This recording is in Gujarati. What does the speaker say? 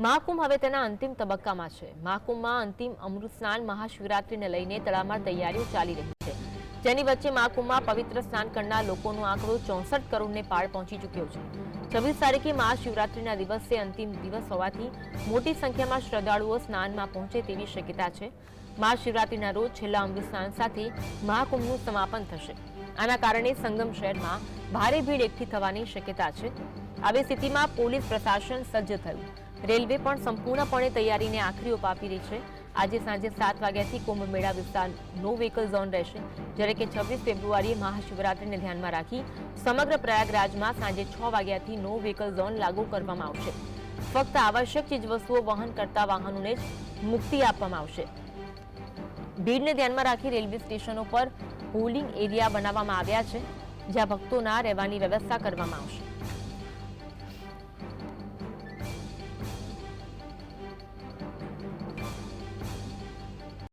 મહાકુંભ હવે તેના અંતિમ તબક્કામાં છે. મહાકુંભમાં અંતિમ અમૃત સ્નાન મહાશિવરાત્રીને લઈને તળાવમાં તૈયારીઓ ચાલી રહી છે. જેની વચ્ચે મહાકુંભમાં પવિત્ર સ્નાન કરનાર લોકોનો આંકડો ચોસઠ કરોડને પાર પહોંચી ચૂક્યો છે. છવ્વીસ તારીખે મહાશિવરાત્રીના દિવસે અંતિમ દિવસ હોવાથી મોટી સંખ્યામાં શ્રદ્ધાળુઓ સ્નાનમાં પહોંચે તેવી શક્યતા છે. મહાશિવરાત્રીના રોજ છેલ્લા અમૃત સ્નાન સાથે મહાકુંભનું સમાપન થશે. આના કારણે સંગમ શહેરમાં ભારે ભીડ એકઠી થવાની શક્યતા છે. આવી સ્થિતિમાં પોલીસ પ્રશાસન સજ્જ થયું. રેલવે પણ સંપૂર્ણપણે તૈયારીને આખરી ઓપ આપી રહી છે. આજે સાંજે સાત વાગ્યાથી કુંભ મેળા વિસ્તાર નો વ્હીકલ ઝોન રહેશે, જ્યારે કે છવ્વીસ ફેબ્રુઆરીએ મહાશિવરાત્રિને ધ્યાનમાં રાખી સમગ્ર પ્રયાગરાજમાં સાંજે છ વાગ્યાથી નો વ્હીકલ ઝોન લાગુ કરવામાં આવશે. ફક્ત આવશ્યક ચીજવસ્તુઓ વહન કરતા વાહનોને જ મુક્તિ આપવામાં આવશે. ભીડને ધ્યાનમાં રાખી રેલવે સ્ટેશનો પર હોલિંગ એરિયા બનાવવામાં આવ્યા છે, જ્યાં ભક્તોના રહેવાની વ્યવસ્થા કરવામાં આવશે.